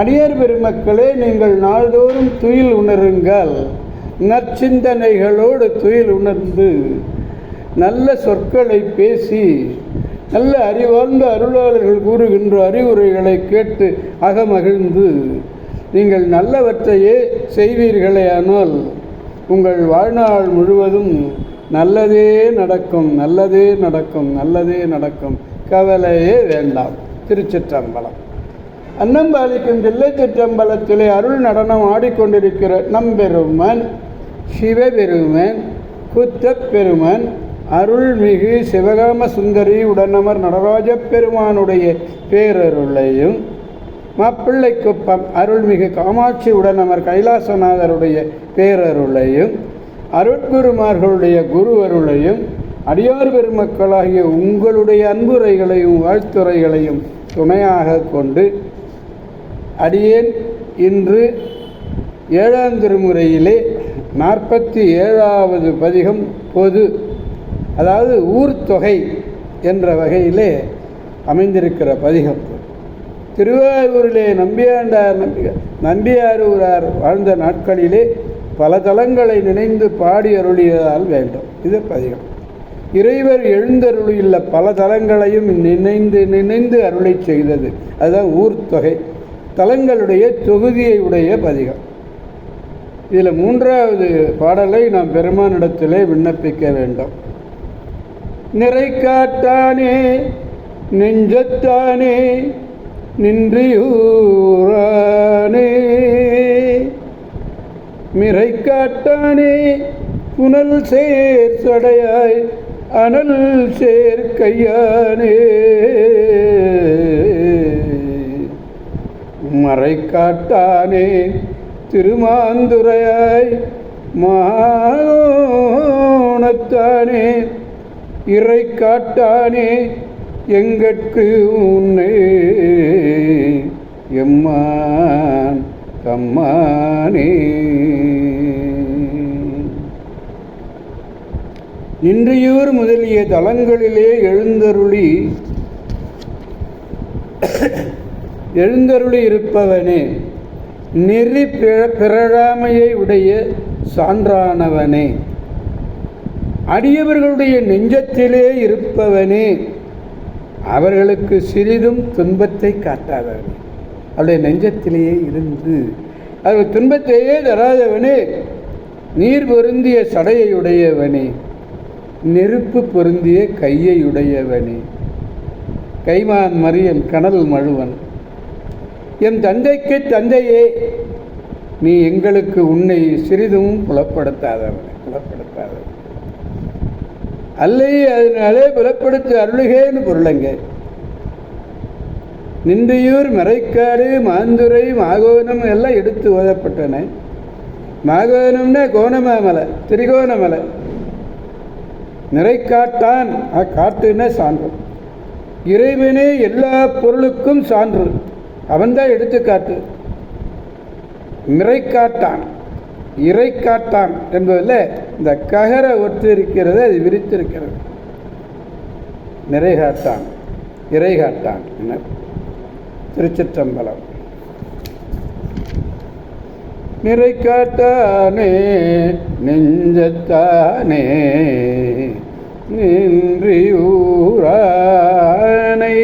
அடியர் பெருமக்களே நீங்கள் நாள்தோறும் துயில் உணருங்கள். நற்சிந்தனைகளோடு துயில் உணர்ந்து நல்ல சொற்களை பேசி நல்ல அறிவார்ந்த அருளாளர்கள் கூறுகின்ற அறிவுரைகளை கேட்டு அகமகிழ்ந்து நீங்கள் நல்லவற்றையே செய்வீர்களேயானால் உங்கள் வாழ்நாள் முழுவதும் நல்லதே நடக்கும் நல்லதே நடக்கும் நல்லதே நடக்கும். கவலையே வேண்டாம். திருச்சிற்றம்பலம். அன்னம்பாலிக்கும் தில்லை சிற்றம்பலத்திலே அருள் நடனம் ஆடிக்கொண்டிருக்கிற நம்பெருமன் சிவபெருமன் குத்தப்பெருமன் அருள்மிகு சிவகாம சுந்தரி உடனமர் நடராஜ பெருமானுடைய பேரருளையும் மாப்பிள்ளைக்குப்பம் அருள்மிகு காமாட்சி உடனமர் கைலாசநாதருடைய பேரருளையும் அருட்குருமார்களுடைய குரு அருளையும் அடியார் பெருமக்களாகிய உங்களுடைய அன்புரைகளையும் வாழ்த்துறைகளையும் துணையாக கொண்டு அடியேன். இன்று ஏழாம் திருமுறையிலே நாற்பத்தி ஏழாவது பதிகம் பொது. அதாவது ஊர்த்தொகை என்ற வகையிலே அமைந்திருக்கிற பதிகம். திருவாரூரிலே நம்பியாண்டார் நம்பியாரூரார் வாழ்ந்த நாட்களிலே பல தலங்களை நினைந்து பாடி அருளியதால் வேண்டும். இது பதிகம். இறைவர் எழுந்தருளியுள்ள பல தலங்களையும் நினைந்து நினைந்து அருளை செய்தது. அதுதான் ஊர்த்தொகை தலங்களுடைய தொகுதியை உடைய பதிகம். இதில் மூன்றாவது பாடலை நாம் பெருமானிடத்திலே விண்ணப்பிக்க வேண்டும். நிறை காட்டானே நெஞ்சத்தானே நின்றியூரானே. மிரை காட்டானே புனல் சேர் சடையாய் அனல் சேர் கையானே. மறை காட்டானே திருமாந்துரையாய் மாணத்தானே இறை காட்டானே எங்கட்கு உன்னை எம்மான் தம்மானே. நின்றியூர் முதலிய தலங்களிலே எழுந்தருளி எழுந்தருளி இருப்பவனே நெறி பிறழாமையை உடைய சான்றானவனே. அடியவர்களுடைய நெஞ்சத்திலே இருப்பவனே அவர்களுக்கு சிறிதும் துன்பத்தை காட்டாதவனே. அவருடைய நெஞ்சத்திலேயே இருந்து அவர்கள் துன்பத்தையே தராதவனே. நீர் பொருந்திய சடையையுடையவனே நெருப்பு பொருந்திய கையையுடையவனே கைமான் மரியன் கனல் மழுவன் என் தந்தைக்கு தந்தையே நீ எங்களுக்கு உன்னை சிறிதும் புலப்படுத்தாதவன் புலப்படுத்தாதவன். அல்லை அதனாலே புலப்படுத்த அருளுகேன்னு பொருளங்க. நின்றியூர் மறைக்காடு மாந்துரை மாகோணம் எல்லாம் எடுத்து ஓதப்பட்டன. மாகோணம்னா கோணமாமலை திரிகோணமலை. நிறைக்காட்டான் காட்டுன்னா சான்று. இறைவனே எல்லா பொருளுக்கும் சான்று. அவன்தான் எடுத்துக்காட்டு. மிரைக்காட்டான். இறை காட்டான் என்பதில் இந்த ககர ஒற்று இருக்கிறது அது விரித்திருக்கிறது. நிறைகாட்டான். இறை காட்டான் என்ன திருச்சிற்றம்பலம். நிறை காட்டானே நெஞ்சத்தானே நின்றியூரானை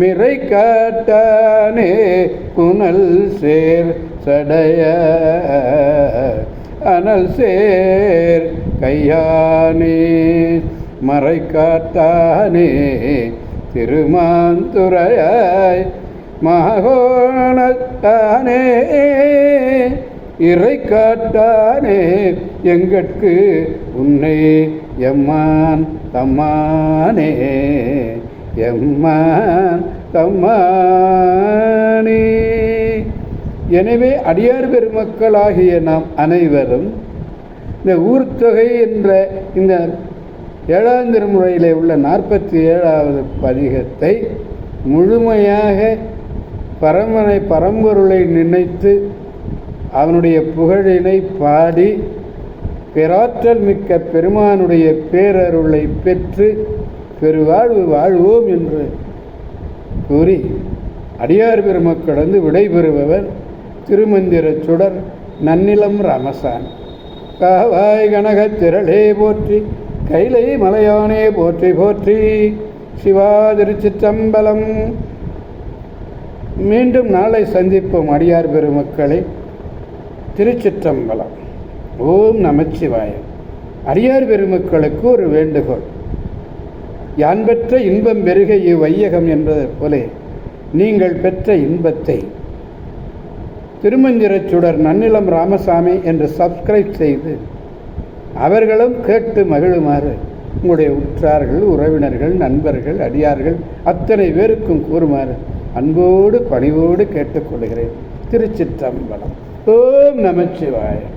மிரை காட்டானே புனல் சேர் சடைய. அனல் சேர் கையானே மறை காட்டானே திருமாந்துரையாய் மகோணத்தானே. இறை காட்டானே எங்கட்கு உன்னை எம்மான் தம்மானே. எம்மான் தம்மானே எனவே அடியார் பெருமக்களாகிய நாம் அனைவரும் இந்த ஊர்த்தொகை என்ற இந்த ஏழாம் திருமுறையிலே உள்ள நாற்பத்தி ஏழாவது பதிகத்தை முழுமையாக பரமனை பரம்பொருளை நினைத்து அவனுடைய புகழினை பாடி பெராற்றல் மிக்க பெருமானுடைய பேரருளை பெற்று பெருவாழ்வு வாழ்வோம் என்று கூறி அடியார் பெருமக்கள் வந்து விடைபெறுபவர் திருமந்திர சுடர் நன்னிலம் ராமசாமி காவாய் கனகத் திரளே போற்றி கைலை மலையானே போற்றி போற்றி. சிவா திருச்சிற்றம்பலம். மீண்டும் நாளை சந்திப்போம் அடியார் பெருமக்களை திருச்சிற்றம்பலம். ஓம் நமச்சிவாயம். அடியார் பெருமக்களுக்கு ஒரு வேண்டுகோள். யான் பெற்ற இன்பம் பெருக இவ்வையகம் என்பது போலே நீங்கள் பெற்ற இன்பத்தை. திருமஞ்சிரச் சுடர் நன்னிலம் ராமசாமி என்று சப்ஸ்கிரைப் செய்து அவர்களும் கேட்டு மகிழுமாறு உங்களுடைய உற்றார்கள் உறவினர்கள் நண்பர்கள் அடியார்கள் அத்தனை பேருக்கும் கூறுமாறு அன்போடு பணிவோடு கேட்டுக்கொள்கிறேன் திருச்சிற்றம்பலம். ஓம் நமச்சிவாயம்.